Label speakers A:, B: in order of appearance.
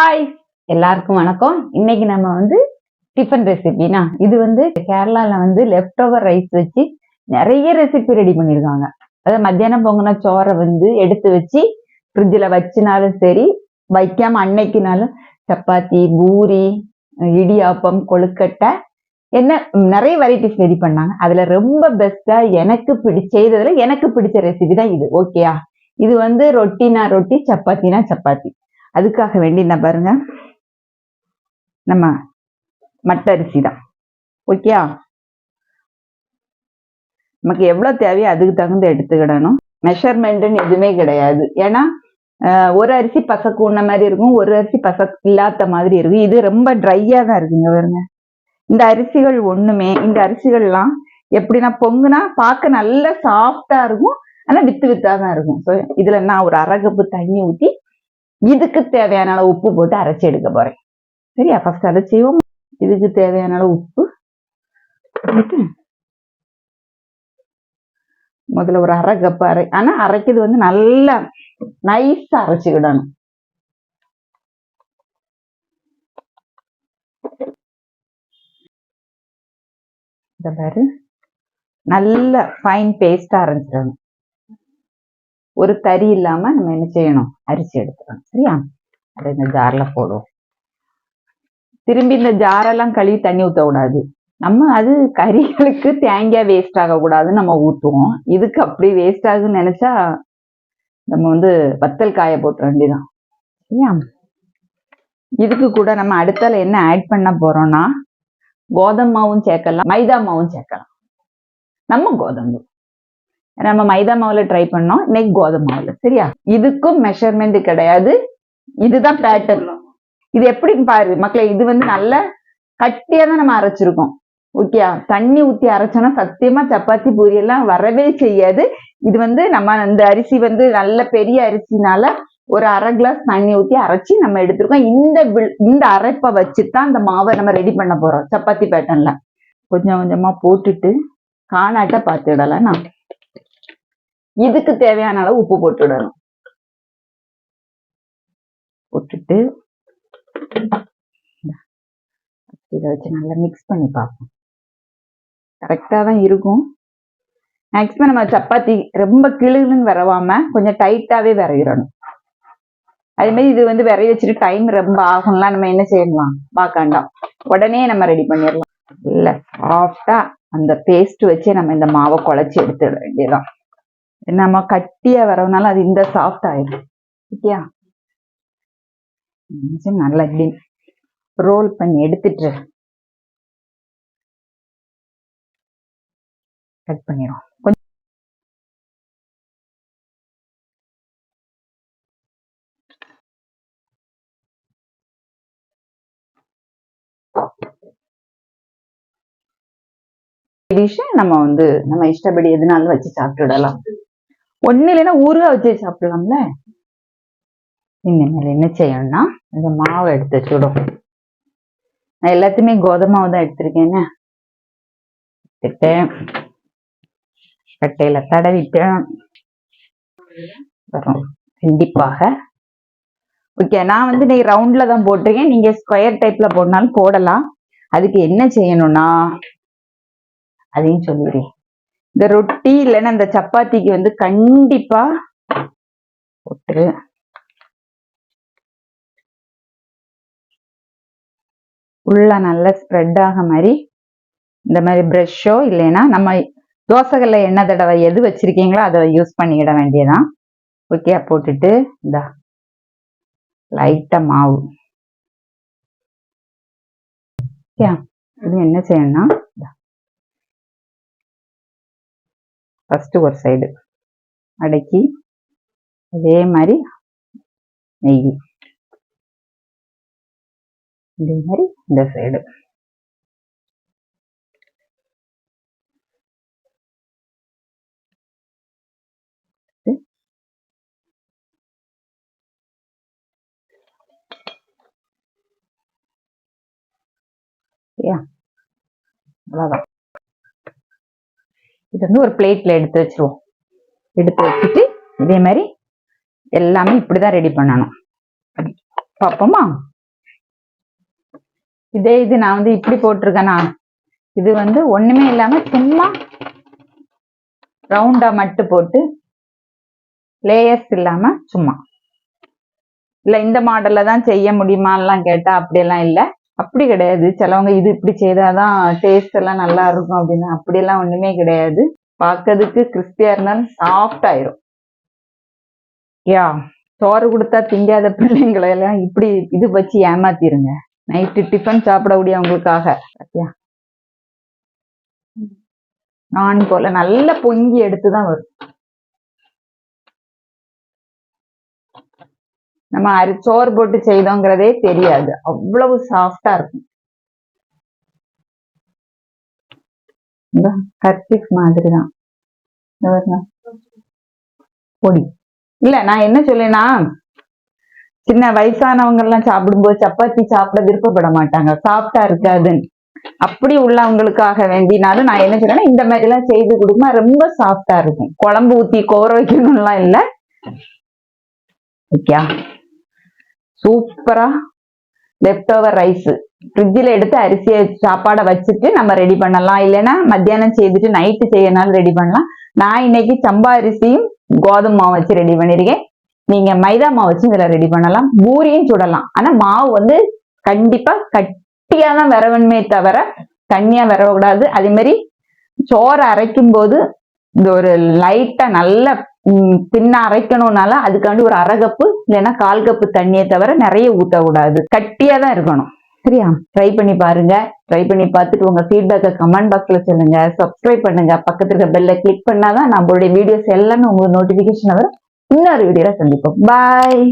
A: Hi எல்லாருக்கும் வணக்கம். இன்னைக்கு நம்ம வந்து டிஃபன் ரெசிபினா இது வந்து கேரளால வந்து லெஃப்ட் ஓவர் ரைஸ் வச்சு நிறைய ரெசிபி ரெடி பண்ணிருக்காங்க. அதாவது மத்தியானம் பொங்கின சோறை வந்து எடுத்து வச்சு ஃப்ரிட்ஜில் வச்சுனாலும் சரி வைக்காம அன்னைக்குனாலும் சப்பாத்தி பூரி இடியாப்பம் கொழுக்கட்டை என்ன நிறைய வெரைட்டிஸ் ரெடி பண்ணாங்க. அதுல ரொம்ப பெஸ்டா எனக்கு பிடி செய்ததுல எனக்கு பிடிச்ச ரெசிபி தான் இது. ஓகேயா இது வந்து ரொட்டினா ரொட்டி சப்பாத்தினா சப்பாத்தி. அதுக்காக வேண்டி என்ன பாருங்க? நம்ம மட்ட அரிசி தான் ஓகேயா? நமக்கு எவ்வளோ தேவையோ அதுக்கு தகுந்த எடுத்துக்கிடணும். மெஷர்மெண்ட்டுன்னு எதுவுமே கிடையாது. ஏன்னா ஒரு அரிசி பசக்கு மாதிரி இருக்கும் ஒரு அரிசி பசக்கு இல்லாத மாதிரி இருக்கும். இது ரொம்ப ட்ரையாக தான் இருக்குங்க பாருங்க. இந்த அரிசிகள் ஒன்றுமே இந்த அரிசிகள்லாம் எப்படின்னா பொங்குனா பார்க்க நல்லா சாஃப்டாக இருக்கும். ஆனால் வித்து வித்தாக தான் இருக்கும். ஸோ இதில் நான் ஒரு அரை கப்பு தண்ணி ஊற்றி இதுக்கு தேவையான அளவு உப்பு போட்டு அரைச்சி எடுக்க போறேன் சரியா ஃபர்ஸ்ட் அதை செய்வோம் இதுக்கு தேவையான அளவு உப்பு போட்டு முதல்ல ஒரு அரை கப்பு அரை ஆனா அரைக்கிறது வந்து நல்லா நைஸா அரைச்சுக்கிடணும் இந்த பாரு நல்ல ஃபைன் பேஸ்டா அரைச்சிடணும் ஒரு தறி இல்லாம நம்ம என்ன செய்யணும்? அரிசி எடுத்துக்கணும். சரியா? அதை இந்த ஜார்ல போடுவோம். திரும்பி இந்த ஜாரெல்லாம் கழுவி தண்ணி ஊத்த கூடாது. நம்ம அது கறிகளுக்கு தேங்காய் வேஸ்ட் ஆகக்கூடாதுன்னு நம்ம ஊற்றுவோம் இதுக்கு அப்படி வேஸ்ட் ஆகுன்னு நினைச்சா நம்ம வந்து வத்தல் காய போட்டுற வேண்டிதான் சரியா? இதுக்கு கூட நம்ம அடுத்தால என்ன ஆட் பண்ண போறோம்னா கோதம் மாவும் சேர்க்கலாம் மைதா மாவும் சேர்க்கலாம். நம்ம கோதம்பு நம்ம மைதா மாவுல ட்ரை பண்ணோம் இன்னைக்கு கோதமை மாவுல சரியா? இதுக்கும் மெஷர்மெண்ட் கிடையாது. இதுதான் பேட்டர்ன் இது எப்படி பாரு மக்களை இது வந்து நல்ல கட்டியா தான் நம்ம அரைச்சிருக்கோம். ஓகே தண்ணி ஊத்தி அரைச்சோன்னா சத்தியமா சப்பாத்தி பூரி எல்லாம் வரவே செய்யாது. இது வந்து நம்ம அந்த அரிசி வந்து நல்ல பெரிய அரிசினால ஒரு அரை கிளாஸ் தண்ணி ஊத்தி அரைச்சி நம்ம எடுத்திருக்கோம். இந்த இந்த அரைப்பை வச்சு தான் அந்த மாவை நம்ம ரெடி பண்ண போறோம் சப்பாத்தி பேட்டர்ன்ல கொஞ்சம் கொஞ்சமா போட்டுட்டு காணாட்ட பார்த்துடலாம் நான் இதுக்கு தேவையான அளவு உப்பு போட்டுடணும் போட்டுட்டு இதை வச்சு நல்லா மிக்ஸ் பண்ணி பார்ப்போம். கரெக்டாக தான் இருக்கும். மேக்ஸிமம் நம்ம சப்பாத்தி ரொம்ப கிளுன்னு விரவாம கொஞ்சம் டைட்டாவே விரையிடணும் அதே மாதிரி இது வந்து விரைய வச்சுட்டு டைம் ரொம்ப ஆகும்லாம் நம்ம என்ன செய்யலாம்? பார்க்காண்டாம் உடனே நம்ம ரெடி பண்ணிடலாம். இல்லை சாஃப்டாக அந்த பேஸ்ட் வச்சு நம்ம இந்த மாவை குழச்சி எடுத்துட வேண்டியதான் நம்ம கட்டியா வரவனால அது இந்த சாஃப்ட் ஆயிடும். ஓகேயா நல்லா இப்படி ரோல் பண்ணி எடுத்துட்டு கட் பண்ணிடும் கொஞ்சம் டிஷ் நம்ம வந்து நம்ம இஷ்டப்படி எதுனாலும் வச்சு சாப்பிட்டுடலாம். ஒண்ணு இல்லைன்னா ஊறுகாய் வச்சு சாப்பிடலாம்ல? இனிமேல் என்ன செய்யணும்னா இந்த மாவை எடுத்து வச்சுடும் நான் எல்லாத்தையுமே கோதுமை மாவு தான் எடுத்திருக்கேன்னு எடுத்துட்டேன் கட்டையில தடவிட்டேன். வரும் கண்டிப்பாக. ஓகே நான் வந்து நீ ரவுண்ட்ல தான் போட்டிருக்கேன். நீங்க ஸ்கொயர் டைப்ல போடனாலும் போடலாம். அதுக்கு என்ன செய்யணும்னா அதையும் சொல்லிடுறேன். இந்த ரொட்டி இல்லைன்னா இந்த சப்பாத்திக்கு வந்து கண்டிப்பா போட்டு ஃபுல்லா நல்லா ஸ்ப்ரெட் ஆக மாதிரி இந்த மாதிரி ப்ரெஷ்ஷோ இல்லைன்னா நம்ம தோசைகளில் எண்ணெய் தடவை எது வச்சுருக்கீங்களோ அதை யூஸ் பண்ணிக்கிட வேண்டியதான் ஓகே போட்டுட்டு இந்த லைட்டாக மாவு. ஓகே இது என்ன செய்யணும்னா ஃபர்ஸ்ட் ஒரு சைடு அடக்கி அதே மாதிரி நெய். இதே மாதிரி இந்த சைடு சரியா அவ்வளோதான் இது வந்து ஒரு பிளேட்ல எடுத்து வச்சிருவோம். எடுத்து வச்சுட்டு இதே மாதிரி எல்லாமே இப்படிதான் ரெடி பண்ணணும். பார்ப்போமா இதே இது நான் வந்து இப்படி போட்டிருக்கேனா? இது வந்து ஒண்ணுமே இல்லாம சும்மா ரவுண்டா மட்டும் போட்டு லேயர்ஸ் இல்லாம சும்மா. இல்ல இந்த மாடல்ல தான் செய்ய முடியுமான்லாம் கேட்டா அப்படியெல்லாம் இல்ல. அப்படி கிடையாது. சிலவங்க இது இப்படி செய்தாதான் டேஸ்ட் எல்லாம் நல்லா இருக்கும் அப்படின்னு. அப்படியெல்லாம் ஒண்ணுமே கிடையாது. பார்க்கறதுக்கு கிறிஸ்பியா இருந்தாலும் சாஃப்ட் ஆயிரும். யா சோறு கொடுத்தா திங்காத பிள்ளைங்களை எல்லாம் இப்படி இது வச்சு ஏமாத்திருங்க. நைட்டு டிஃபன் சாப்பிடக்கூடியவங்களுக்காக சத்தியா நான் போல நல்ல பொங்கி எடுத்துதான் வரும். நம்ம அரி சோறு போட்டு செய்தோங்கிறதே தெரியாது. அவ்வளவு சாஃப்டா இருக்கும். கர்த்திக் மாதிரி தான் பொடி. இல்ல நான் என்ன சொல்லேன்னா சின்ன வயசானவங்க எல்லாம் சாப்பிடும்போது சப்பாத்தி சாப்பிட விருப்பப்பட மாட்டாங்க. சாஃப்டா இருக்காதுன்னு. அப்படி உள்ளவங்களுக்காக வேண்டினாலும் நான் என்ன சொல்றேன்னா இந்த மாதிரி எல்லாம் செய்து கொடுக்குமா ரொம்ப சாஃப்டா இருக்கும். குழம்பு ஊத்தி கோர வைக்கணும்லாம் இல்ல. ஓகே சூப்பரா லெஃப்ட் ஓவர் ரைஸ் ஃப்ரிட்ஜில் எடுத்து அரிசியை சாப்பாடை வச்சுட்டு நம்ம ரெடி பண்ணலாம். இல்லைன்னா மத்தியானம் செய்துட்டு நைட்டு செய்யனாலும் ரெடி பண்ணலாம். நான் இன்னைக்கு சம்பா அரிசியும் கோதுமை மாவு வச்சு ரெடி பண்ணியிருக்கேன் நீங்க மைதா மாவு வச்சு இதில் ரெடி பண்ணலாம். பூரியும் சுடலாம். ஆனால் மாவு வந்து கண்டிப்பா கட்டியாக தான் விரவணுமே தவிர தண்ணியா வரக்கூடாது. அதே மாதிரி சோறு அரைக்கும் போது இந்த ஒரு லைட்டா நல்ல பின்ன அரைக்கணும்னால அதுக்காண்டி ஒரு அரை கப்பு இல்லைன்னா கால் கப்பு தண்ணியை தவிர நிறைய ஊற்றக்கூடாது கட்டியா தான் இருக்கணும். சரியா? ட்ரை பண்ணி பாருங்க. ட்ரை பண்ணி பார்த்துட்டு உங்க ஃபீட்பேக்கை கமெண்ட் பாக்ஸ்ல சொல்லுங்க. சப்ஸ்கிரைப் பண்ணுங்க. பக்கத்துல இருக்க பெல்ல கிளிக் பண்ணாதான் நம்மளுடைய வீடியோஸ் எல்லாமே உங்களுக்கு நோட்டிபிகேஷன் வரும். இன்னொரு வீடியோல சந்திப்போம். பாய்